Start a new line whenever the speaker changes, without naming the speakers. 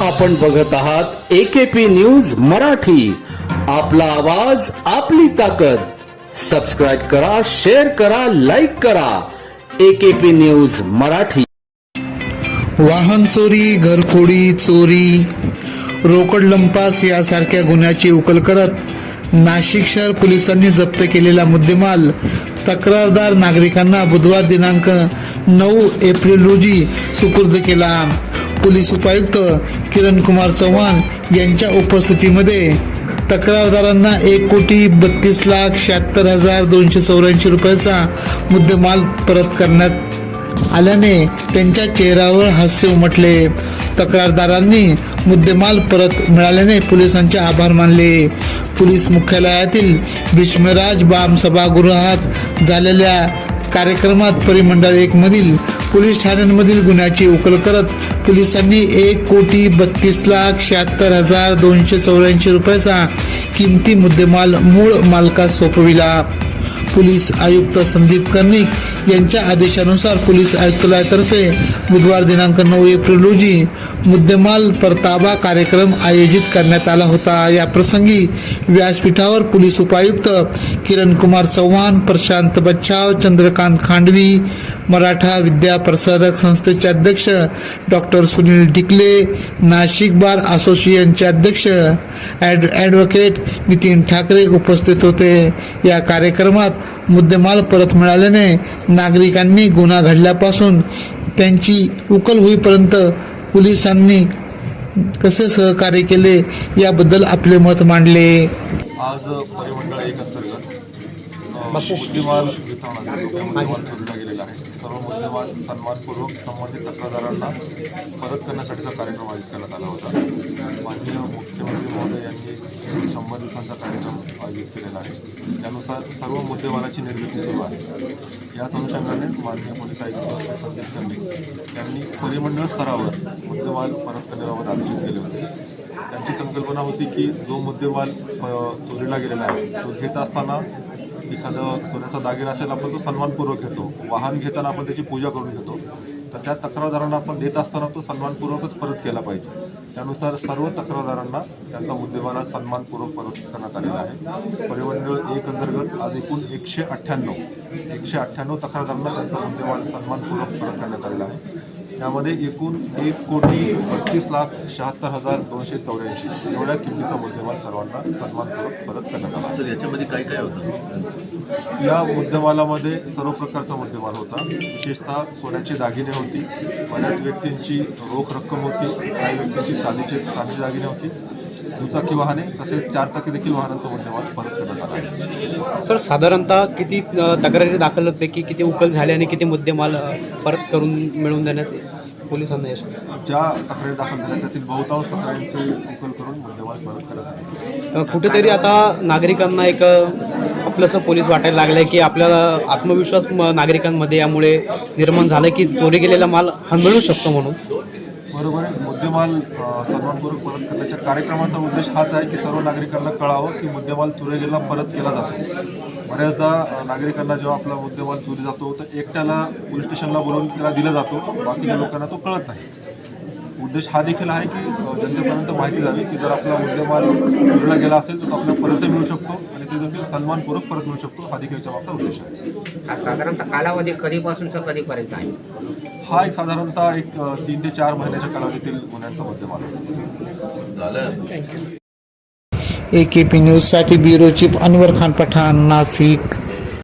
आपण बघत आहात एकेपी न्यूज मराठी. आपला आवाज आपली ताकद. सबस्क्राईब करा शेअर करा लाईक करा. AKP news Marathi.
वाहन चोरी घरफोडी चोरी रोकड लंपास यासारख्या गुन्ह्याची उकल करत नाशिक शहर पोलिसांनी जप्त केलेला मुद्देमाल तक्रारदार नागरिकांना बुधवार दिनांक नऊ एप्रिल रोजी सुपूर्द केला. पोलीस उपायुक्त किरण कुमार चव्हाण यांच्या उपस्थितीमध्ये तक्रारदारांना एक कोटी बत्तीस लाख शहात्तर हजार दोनशे चौऱ्याऐंशी रुपयाचा मुद्देमाल परत करण्यात आल्याने त्यांच्या चेहऱ्यावर हास्य उमटले. तक्रारदारांनी मुद्देमाल परत मिळाल्याने पोलिसांचे आभार मानले. पोलीस मुख्यालयातील भीष्मराज बाम सभागृहात झालेल्या कार्यक्रमात परिमंडळ एकमधील पोलीस ठाण्यांमधील गुन्ह्याची उकल करत पोलिसांनी एक कोटी बत्तीस लाख शहात्तर हजार दोनशे चौऱ्याऐंशी रुपयाचा किमती मुद्देमाल मूळ मालकास सोपविला. पोलीस आयुक्त संदीप कर्णिक यांच्या आदेशानुसार पोलीस आयुक्तालयातर्फे बुधवार दिनांक नऊ एप्रिल रोजी मुद्देमाल परताबा कार्यक्रम आयोजित करण्यात आला होता. या प्रसंगी व्यासपीठावर पोलीस उपायुक्त किरण कुमार चव्हाण प्रशांत बच्छाव चंद्रकांत खांडवी मराठा विद्या प्रसारक संस्थेचे अध्यक्ष डॉक्टर सुनील डिकले नाशिक बार असोसिएशनचे अध्यक्ष ॲड ॲडव्होकेट नितीन ठाकरे उपस्थित होते. या कार्यक्रमात मुद्देमाल परत मिळाल्याने नागरिकांनी गुन्हा घडल्यापासून त्यांची उकल होईपर्यंत पोलिसांनी कसे सहकार्य केले याबद्दल आपले मत मांडले.
आज परिमंडळ एक अंतर्गत मुद्देमाल वितरणाचा मुद्देमाल गेलेला आहे. सर्व मुद्देमाल सन्मानपूर्वक संबंधित तक्रारदारांना परत करण्यासाठीचा कार्यक्रम आयोजित करण्यात आला होता. माननीय मुख्यमंत्री महोदय यांनी शंभर दिवसांचा कार्यक्रम आयोजित केलेला आहे. त्यानुसार सर्व मुद्देवालाची निर्मिती सुरू आहे. याच अनुषंगाने माननीय पोलीस आयुक्त संदीप कर्णिक यांनी परिमंडळ स्तरावर मुद्देमाल परत करण्याबाबत आयोजित केले होते. त्यांची संकल्पना होती की जो मुद्देमाल चोरीला गेलेला आहे तो घेत असताना एखादं सोन्याचा दागिना असेल आपण तो सन्मानपूर्वक घेतो. वाहन घेताना आपण त्याची पूजा करून घेतो. तर त्या तक्रारदारांना आपण देत असताना तो सन्मानपूर्वकच परत केला पाहिजे. त्यानुसार सर्व तक्रारदारांना त्यांचा उद्योगाला सन्मानपूर्वक परत करण्यात आलेला आहे. परिमंडळ एक अंतर्गत आज एकूण एकशे अठ्ठ्याण्णव एकशे अठ्ठ्याण्णव तक्रारदारांना त्यांचा मुद्देमाल सन्मानपूर्वक परत करण्यात आलेला आहे. त्यामध्ये एकूण एक कोटी बत्तीस लाख शहात्तर हजार दोनशे चौऱ्याऐंशी एवढ्या किमतीचा मुद्देमाल सर्वांना सन्मानपूर्वक परत करण्यात आला.
तर याच्यामध्ये काय काय होतं?
या मुद्देमालामध्ये सर्व प्रकारचा मुद्देमाल होता. विशेषतः सोन्याची दागिने होती बऱ्याच व्यक्तींची रोख रक्कम होती काही व्यक्तींची चांदीचे चांदीची दागिने होती. दुचाकी वाहने तसेच चारचाकी देखील वाहनांचा मुद्देमाल परत करण्यात आला आहे.
सर साधारणतः किती तक्रारी दाखल होते की किती उकल झाले आणि किती मुद्देमाल परत करून मिळवून देण्यात पोलिसांना यश?
ज्या तक्रारी दाखल झाल्या त्यातील बहुतांश तक्रारींचे उकल करून मुद्देमाल परत करत आहे
कुठेतरी आता नागरिकांना एक आपलंसं पोलीस वाटायला लागलंय की आपल्याला आत्मविश्वास नागरिकांमध्ये यामुळे निर्माण झालं की चोरी गेलेला माल हा मिळू शकतो म्हणून?
बरोबर आहे. मुद्देमाल अ, सन्मानपूर्वक परत करण्याच्या कार्यक्रमाचा उद्देश हाच आहे की सर्व नागरिकांना कळावं की मुद्देमाल चोरी परत केला जातो. बऱ्याचदा नागरिकांना जेव्हा आपला मुद्देमाल चोरी जातो तर एकट्याला पोलीस स्टेशनला बोलवून त्याला दिला जातो. बाकीच्या लोकांना तो कळत नाही. उद्देश हा देखील आहे की जनतेपर्यंत माहिती जावी की जर आपला मुद्देमाल चोरीला गेला असेल तर तो आपल्याला परत मिळू शकतो आणि ते देखील सन्मानपूर्वक परत मिळू शकतो हा देखील याच्या उद्देश आहे.
हा साधारणतः कालावधी कधीपासूनचा कधीपर्यंत आहे?
हा एक साधारणतः एक तीन ते चार महिन्याच्या कालावधीतील गुन्ह्यांचा मुद्देमाल आहे.
झालं.
ए के पी न्यूजसाठी ब्युरो चीफ अनवर खान पठाण नाशिक.